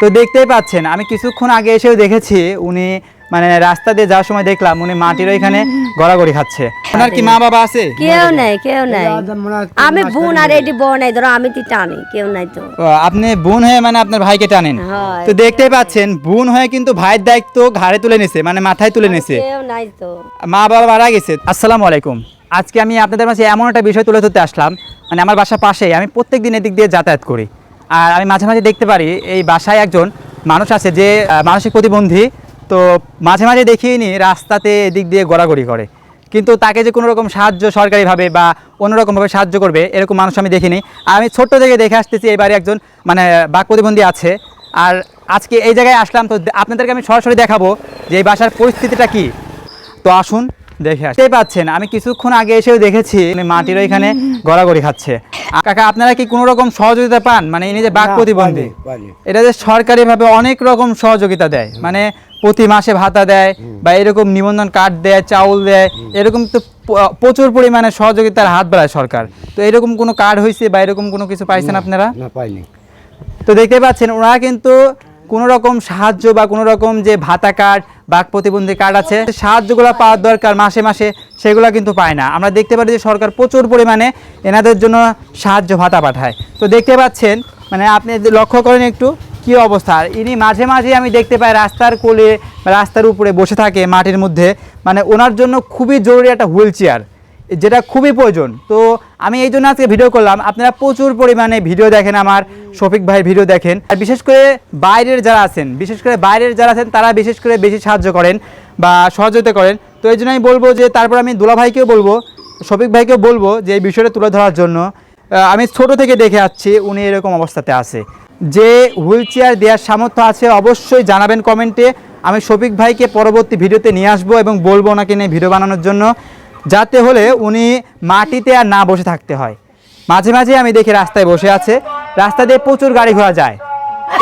তো দেখতেই পাচ্ছেন আমি কিছুক্ষণ আগে এসেও দেখেছি উনি মানে রাস্তা দিয়ে যাওয়ার সময় দেখলাম উনি মাটির ওইখানে গড়াগড়ি খাচ্ছে। ওনার কি মা বাবা আছে? কেউ নাই কেউ নাই। আমি বোন আর এটি বোন নাই ধরো আমি তো টানি কেউ নাই তো। আপনি বোন হয়ে মানে আপনার ভাইকে টানেন। তো দেখতেই পাচ্ছেন বোন হয়ে কিন্তু ভাইয়ের দায়িত্ব ঘাড়ে তুলে নিছে মানে মাথায় তুলে নিছে। কেউ নাই তো। মা বাবা মারা গেছে। আসসালামু আলাইকুম। আজকে আমি আপনাদের মাঝে এমন একটা বিষয় তুলে ধরতে আসলাম মানে আমার বাসা পাশেই আমি প্রত্যেক দিন এদিক দিয়ে যাতায়াত করি। আর আমি মাঝে মাঝে দেখতে পারি, এই বাসায় একজন মানুষ আছে যে মানসিক প্রতিবন্ধী। তো মাঝে মাঝে দেখিয়ে নি রাস্তাতে এদিক দিয়ে গড়াগড়ি করে। কিন্তু তাকে যে কোনো রকম সাহায্য সরকারিভাবে বা অন্যরকমভাবে সাহায্য করবে, এরকম মানুষ আমি দেখিনি। আর আমি ছোট্ট থেকে দেখে আসতেছি এবারে একজন মানে বাক প্রতিবন্ধী আছে। আর আজকে এই জায়গায় আসলাম, তো আপনাদেরকে আমি সরাসরি দেখাবো যে এই বাসার পরিস্থিতিটা কী। তো আসুন দেখে আসতে পাচ্ছেন আমি কিছুক্ষণ আগে এসেও দেখেছি মাটির ওইখানে গড়াগড়ি খাচ্ছে। কাকা আপনারা কি কোনো রকম সহযোগিতা পান? মানে ইনি যে বাক প্রতিবন্ধী। এটা যে সরকারিভাবে অনেক রকম সহযোগিতা দেয়। মানে প্রতি মাসে ভাতা দেয় বা এরকম নিবন্ধন কার্ড দেয় চাউল দেয় এরকম তো প্রচুর পরিমাণে সহযোগিতার হাত বাড়ায় সরকার। তো এরকম কোনো কার্ড হয়েছে বা এরকম কোনো কিছু পাইছেন আপনারা? না পাইনি। তো দেখতে পাচ্ছেন ওনারা কিন্তু কোনো রকম সাহায্য বা কোনো রকম যে ভাতা কার্ড বাক প্রতিবন্ধী কার্ড আছে সাহায্যগুলো পাওয়ার দরকার মাসে মাসে, সেগুলো কিন্তু পায় না। আমরা দেখতে পারি যে সরকার প্রচুর পরিমাণে এনাদের জন্য সাহায্য ভাতা পাঠায়। তো দেখতে পাচ্ছেন মানে আপনি লক্ষ্য করেন একটু, কি অবস্থা? ইনি মাঝে মাঝে আমি দেখতে পাই রাস্তার কোলে রাস্তার উপরে বসে থাকে মাটির মধ্যে। মানে ওনার জন্য খুবই জরুরি একটা হুইল চেয়ার। যেটা খুবই প্রয়োজন। তো আমি এই জন্য আজকে ভিডিও করলাম। আপনারা প্রচুর পরিমাণে ভিডিও দেখেন আমার, শফিক ভাইয়ের ভিডিও দেখেন। আর বিশেষ করে বাইরের যারা আছেন, বিশেষ করে বাইরের যারা আছেন, তারা বিশেষ করে বেশি সাহায্য করেন বা সহযোগিতা করেন। তো এই জন্য আমি বলব যে, তারপর আমি দুলা ভাইকেও বলব, শফিক ভাইকেও বলব যে, এই বিষয়টা তুলে ধরার জন্য আমি ছোট থেকে দেখে আসছি, উনি এরকম অবস্থাতে আছে। যে হুইল চেয়ার দেওয়ার সামর্থ্য আছে, অবশ্যই জানাবেন কমেন্টে। আমি শফিক ভাইকে পরবর্তী ভিডিওতে নিয়ে আসব এবং বলব ওনাকে নিয়ে ভিডিও বানানোর জন্য। যাতে হলে উনি মাটিতে আর না বসে থাকতে হয়। মাঝে মাঝে আমি দেখি রাস্তায় বসে আছে, রাস্তা দিয়ে প্রচুর গাড়ি ঘোড়া যায়।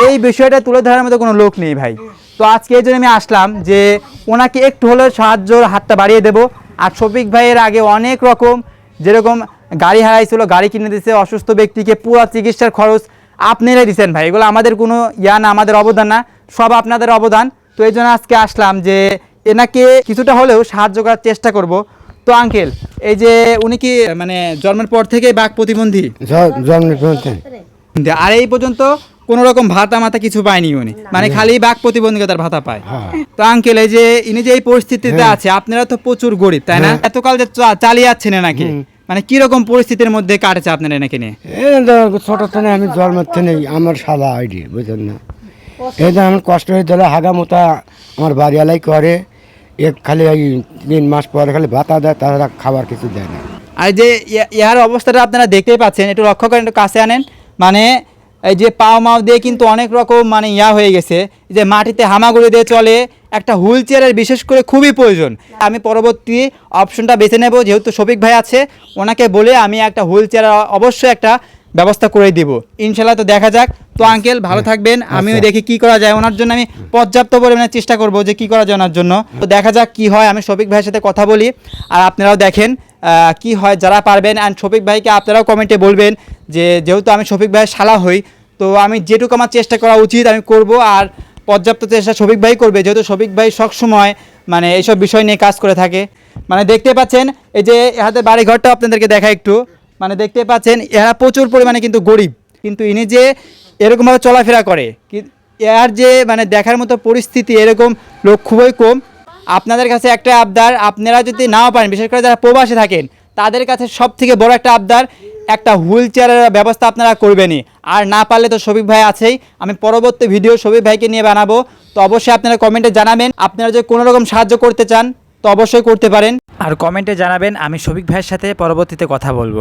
এই বিষয়টা তুলে ধরার মতো কোনো লোক নেই ভাই। তো আজকে এই জন্য আমি আসলাম যে ওনাকে একটু হলেও সাহায্যর হাতটা বাড়িয়ে দেবো। আর শফিক ভাইয়ের আগে অনেক রকম যেরকম গাড়ি হারাইছিল, গাড়ি কিনে দিয়েছে অসুস্থ ব্যক্তিকে পুরো চিকিৎসার খরচ আপনারাই দিচ্ছেন ভাই। এগুলো আমাদের কোনো ইয়া না, আমাদের অবদান না, সব আপনাদের অবদান। তো এই জন্য আজকে আসলাম যে এনাকে কিছুটা হলেও সাহায্য করার চেষ্টা করব। তো আঙ্কেল এই যে উনি কি মানে জন্মের পর থেকে বাঘ প্রতিবন্ধী? জন্মের পর্যন্ত আর এই পর্যন্ত কোন রকম ভাতা মাতা কিছু পায়নি উনি। মানে খালি বাঘ প্রতিবন্ধকতার ভাতা পায়। হ্যাঁ। তো আঙ্কেল এই যে ইনি যে এই পরিস্থিতিতে আছে আপনারা তো প্রচুর গরিব তাই না? এতকাল যে চালিয়ে যাচ্ছেন নাকি মানে কি রকম পরিস্থিতির মধ্যে কাটছে আপনারা এনাকে নিয়ে? ছোট থেকে আমি জন্মের থেকে আমার সাদা আইডি বুঝলেন না? এই আমার কষ্ট হয়ে দিলে হাগা মোতা আমার বাড়িওয়ালাই করে খালি এই তিন মাস পরে খালি ভাতা দেয়, তারা খাবার কিছু দেয় না। আর যে ইহার অবস্থাটা আপনারা দেখতেই পাচ্ছেন, একটু লক্ষ্য করেন, একটু কাছে আনেন। মানে এই যে পাও মাও দিয়ে কিন্তু অনেক রকম মানে ইয়া হয়ে গেছে। যে মাটিতে হামাগুড়ি দিয়ে চলে, একটা হুইল চেয়ারের বিশেষ করে খুবই প্রয়োজন। আমি পরবর্তী অপশনটা বেছে নেব, যেহেতু শফিক ভাই আছে, ওনাকে বলে আমি একটা হুইল চেয়ার, অবশ্যই একটা ব্যবস্থা করে দিব। ইনশাল্লাহ তো দেখা যাক। তো আঙ্কেল ভালো থাকবেন। আমিও দেখি কি করা যায়। ওনার জন্য আমি পর্যাপ্ত পরিমাণে চেষ্টা করব যে কি করা যায় ওনার জন্য। তো দেখা যাক কি হয়। আমি শফিক ভাইয়ের সাথে কথা বলি। আর আপনারাও দেখেন কি হয় যারা পারবেন। অ্যান্ড শফিক ভাইকে আপনারাও কমেন্টে বলবেন যে যেহেতু আমি শফিক ভাইয়ের শালা হই তো আমি যেটুকু আমার চেষ্টা করা উচিত আমি করব। আর পর্যাপ্ত চেষ্টা শফিক ভাই করবে যেহেতু শফিক ভাই সবসময় মানে এইসব বিষয় নিয়ে কাজ করে থাকে। মানে দেখতে পাচ্ছেন এই যে হাতে বাড়ি ঘরটা আপনাদেরকে দেখা একটু। মানে দেখতে পাচ্ছেন, এরা প্রচুর পরিমাণে কিন্তু গরিব। কিন্তু ইনি যে এরকমভাবে চলাফেরা করে এর যে মানে দেখার মতো পরিস্থিতি এরকম লোক খুবই কম। আপনাদের কাছে একটা আবদার, আপনারা যদি নাও পারেন, বিশেষ করে যারা প্রবাসে থাকেন, তাদের কাছে সব থেকে বড় একটা আবদার, একটা হুইল চেয়ারের ব্যবস্থা আপনারা করবেনই। আর না পারলে তো শফিক ভাই আছেই। আমি পরবর্তী ভিডিও শফিক ভাইকে নিয়ে বানাবো। তো অবশ্যই আপনারা কমেন্টে জানাবেন, আপনারা যদি কোনো রকম সাহায্য করতে চান, তো অবশ্যই করতে পারেন। আর কমেন্টে জানাবেন, আমি শফিক ভাইয়ের সাথে পরবর্তীতে কথা বলব।